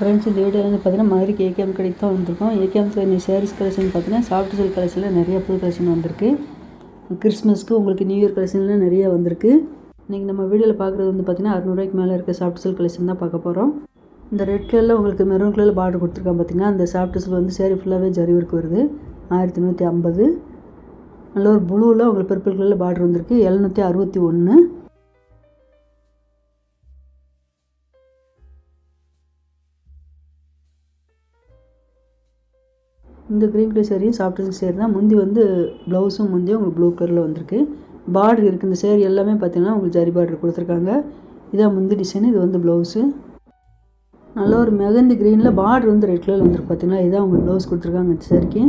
Friends இந்த வீடியோவில் வந்து பார்த்தீங்கன்னா மதுரைக்கு ஏகேஎம் கடைக்கு தான் வந்திருக்கோம். ஏகேஎம் கடை சாரீஸ் கலெக்ஷன் பார்த்தீங்கன்னா சாஃப்ட் சில்க் கலெக்ஷனில் நிறைய புது கலெக்ஷன் வந்திருக்கு. கிறிஸ்மஸ்க்கு உங்களுக்கு நியூ இயர் கலெக்ஷன்லாம் நிறைய வந்திருக்கு. இன்றைக்கி நம்ம வீடியோவில் பார்க்குறது வந்து பார்த்தீங்கன்னா அறுநூறுவாய்க்கு மேலே இருக்க சாஃப்ட் சில்க் கலெக்ஷன் தான் பார்க்க போகிறோம் இந்த ரெட் கலரில் உங்களுக்கு மெரூன் கலரில் பார்டர் கொடுத்துருக்கான் பார்த்தீங்கன்னா அந்த சாஃப்ட் சில்க் வந்து சேரீ ஃபுல்லாகவே ஜரி ஒர்க் வருது. ஆயிரத்தி நூற்றி ஐம்பது. நல்ல ஒரு ப்ளூவில் உங்களுக்கு பர்பிள் கலரில் பார்டர் வந்திருக்கு. எழுநூற்றி அறுபத்தி ஒன்று இந்த க்ரீன் கலர் சேரீயும் சாஃப்ட் சில்க் சேரீ தான். முந்தி வந்து ப்ளவுஸும் முந்தியும் உங்களுக்கு ப்ளூ கலரில் வந்திருக்கு. பார்டர் இருக்குது இந்த சேரீ எல்லாமே பார்த்தீங்கன்னா உங்களுக்கு ஜரி பார்டர் கொடுத்துருக்காங்க. இதான் முந்தி டிசைன் இது வந்து ப்ளவுஸு நல்ல ஒரு மெகந்தி க்ரீனில் பார்டர் வந்து ரெட் கலர் வந்துருக்கு பார்த்தீங்கன்னா இதான் உங்களுக்கு ப்ளவுஸ் கொடுத்துருக்காங்க இந்த சேரீக்கு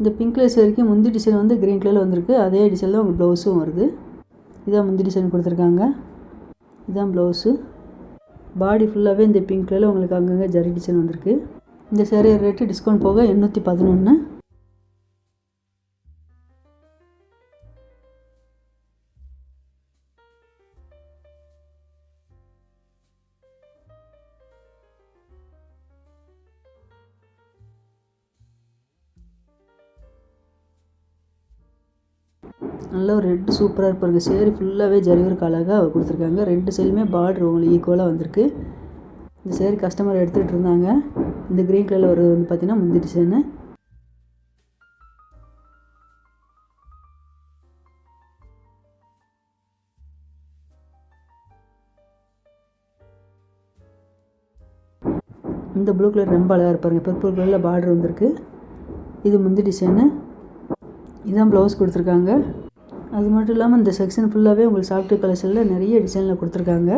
இந்த பிங்க் கலர் சேரீக்கு முந்தி டிசைன் வந்து க்ரீன் கலரில் வந்திருக்கு. அதே டிசைனில் உங்களுக்கு ப்ளவுஸும் வருது. இதான் முந்தி டிசைன் கொடுத்துருக்காங்க. இதான் ப்ளவுஸு பாடி ஃபுல்லாகவே இந்த பிங்க் கலரில் உங்களுக்கு அங்கங்கே ஜரி டிசைன் வந்திருக்கு. இந்த சேரீ ரேட்டு டிஸ்கவுண்ட் போக எண்ணூற்றி பதினொன்று நல்ல ஒரு ரெட்டு சூப்பராக இருப்பாருங்க சேரி ஃபுல்லாகவே ஜரிவருக்கு அழகாக கொடுத்துருக்காங்க. ரெண்டு சைடுமே பார்டர் உங்களுக்கு ஈக்குவலாக வந்திருக்கு. இந்த சேரி கஸ்டமர் எடுத்துகிட்டு இருந்தாங்க. இந்த க்ரீன் கலரில் ஒரு வந்து பார்த்திங்கன்னா முந்தி டிசைனு இந்த ப்ளூ கலர் ரொம்ப அழகாக இருப்பாருங்க பர்பிள் கலரில் பார்டர் வந்திருக்கு. இது முந்தி டிசைனு இதுதான் ப்ளவுஸ் கொடுத்துருக்காங்க. அது மட்டும் இல்லாமல் இந்த செக்ஷன் ஃபுல்லாகவே உங்களுக்கு சாஃப்ட் கலர்ஸில் நிறைய டிசைனில் கொடுத்துருக்காங்க.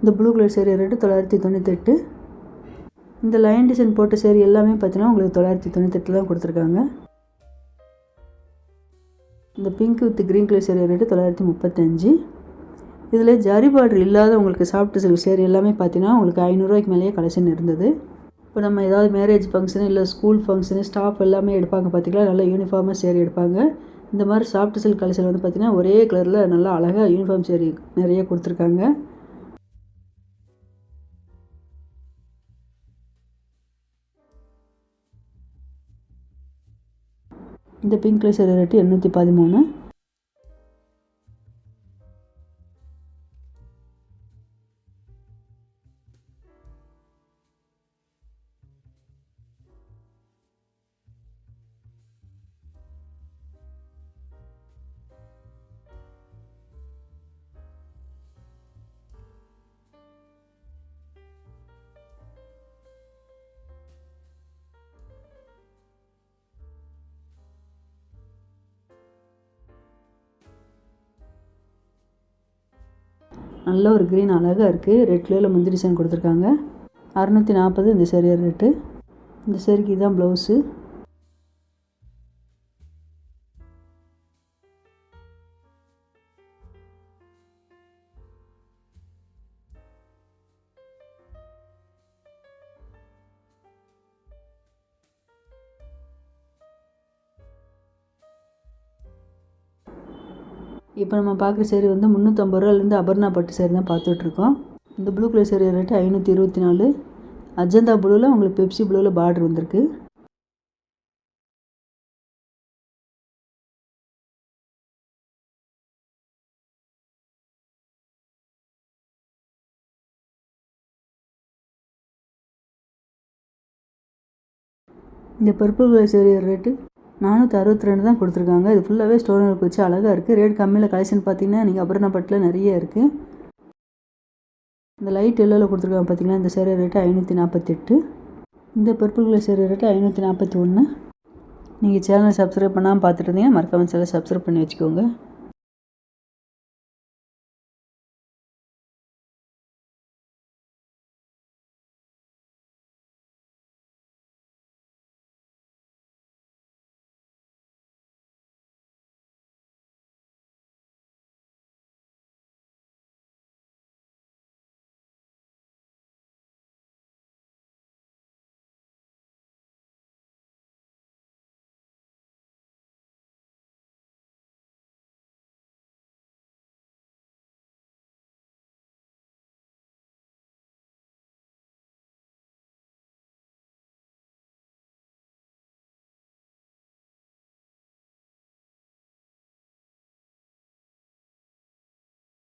இந்த ப்ளூ கலர் சேரீ ரேட்டு தொள்ளாயிரத்தி தொண்ணூத்தெட்டு. இந்த லைன் டிசைன் போட்ட சேரீ எல்லாமே பார்த்தீங்கன்னா உங்களுக்கு தொள்ளாயிரத்தி தொண்ணூத்தெட்டு தான் கொடுத்துருக்காங்க. இந்த pink with green colour sari rate தொள்ளாயிரத்தி முப்பத்தஞ்சு. இதில் ஜரி பார்டர் இல்லாத உங்களுக்கு சாஃப்ட் சில்க் சேரீ எல்லாமே பார்த்தீங்கன்னா உங்களுக்கு ஐநூறுரூவாய்க்கு மேலேயே கலெக்ஷன் இருந்தது. இப்போ நம்ம ஏதாவது மேரேஜ் ஃபங்க்ஷனு இல்லை ஸ்கூல் ஃபங்க்ஷனு ஸ்டாஃப் எல்லாமே எடுப்பாங்க பார்த்திங்களா நல்லா யூனிஃபார்மாக சேரீ எடுப்பாங்க. இந்த மாதிரி சாஃப்ட் சில்க் கலெக்ஷன் வந்து பார்த்திங்கன்னா ஒரே கலரில் நல்லா அழகாக யூனிஃபார்ம் சேரீ நிறைய கொடுத்துருக்காங்க. இந்த பிங்க் கலர் சேரீ ரேட்டு எண்ணூற்றி பதிமூணு. நல்ல ஒரு க்ரீன் அழகாக இருக்குது ரெட் கலரில் முந்திரி டிசைன் கொடுத்துருக்காங்க. அறநூற்றி நாற்பது இந்த சேரீ ரேட்டு இந்த சேரீக்கு தான் ப்ளவுஸு இப்போ நம்ம பார்க்குற சேரீ வந்து முந்நூற்றம்பது ரூபாலேருந்து அபர்ணா பட்டு சேரீ தான் பார்த்துட்ருக்கோம். இந்த ப்ளூ கலர் சேரீ ரேட்டு ஐநூற்றி இருபத்தி நாலு. அஜந்தா ப்ளூவில் உங்களுக்கு பெப்சி ப்ளூவில் பார்டர் வந்திருக்கு. இந்த பர்பிள் கலர் சேரீ ரேட்டு நானூற்றி அறுபத்தி ரெண்டு தான் கொடுத்துருக்காங்க. இது ஃபுல்லாகவே ஸ்டோன் ஒர்க் வச்சு அழகாக இருக்குது ரேட் கம்மியில் கலெக்ஷன் பார்த்தீங்கன்னா நீங்கள் அபர்ணப்பட்டில் நிறைய இருக்குது இந்த லைட் எல்லோவில் கொடுத்துருக்காங்க பார்த்தீங்கன்னா இந்த சேரீ ரேட்டு ஐநூற்றி நாற்பத்தெட்டு இந்த பர்பிள் கலர் சேரீ ரேட்டு ஐநூற்றி நாற்பத்தி ஒன்று நீங்கள் சேனலை சப்ஸ்கிரைப் பண்ணாமல் பார்த்துட்டு இருந்தீங்கன்னா மறக்காமல் சேனல் சப்ஸ்கிரைப் பண்ணி வச்சுக்கோங்க.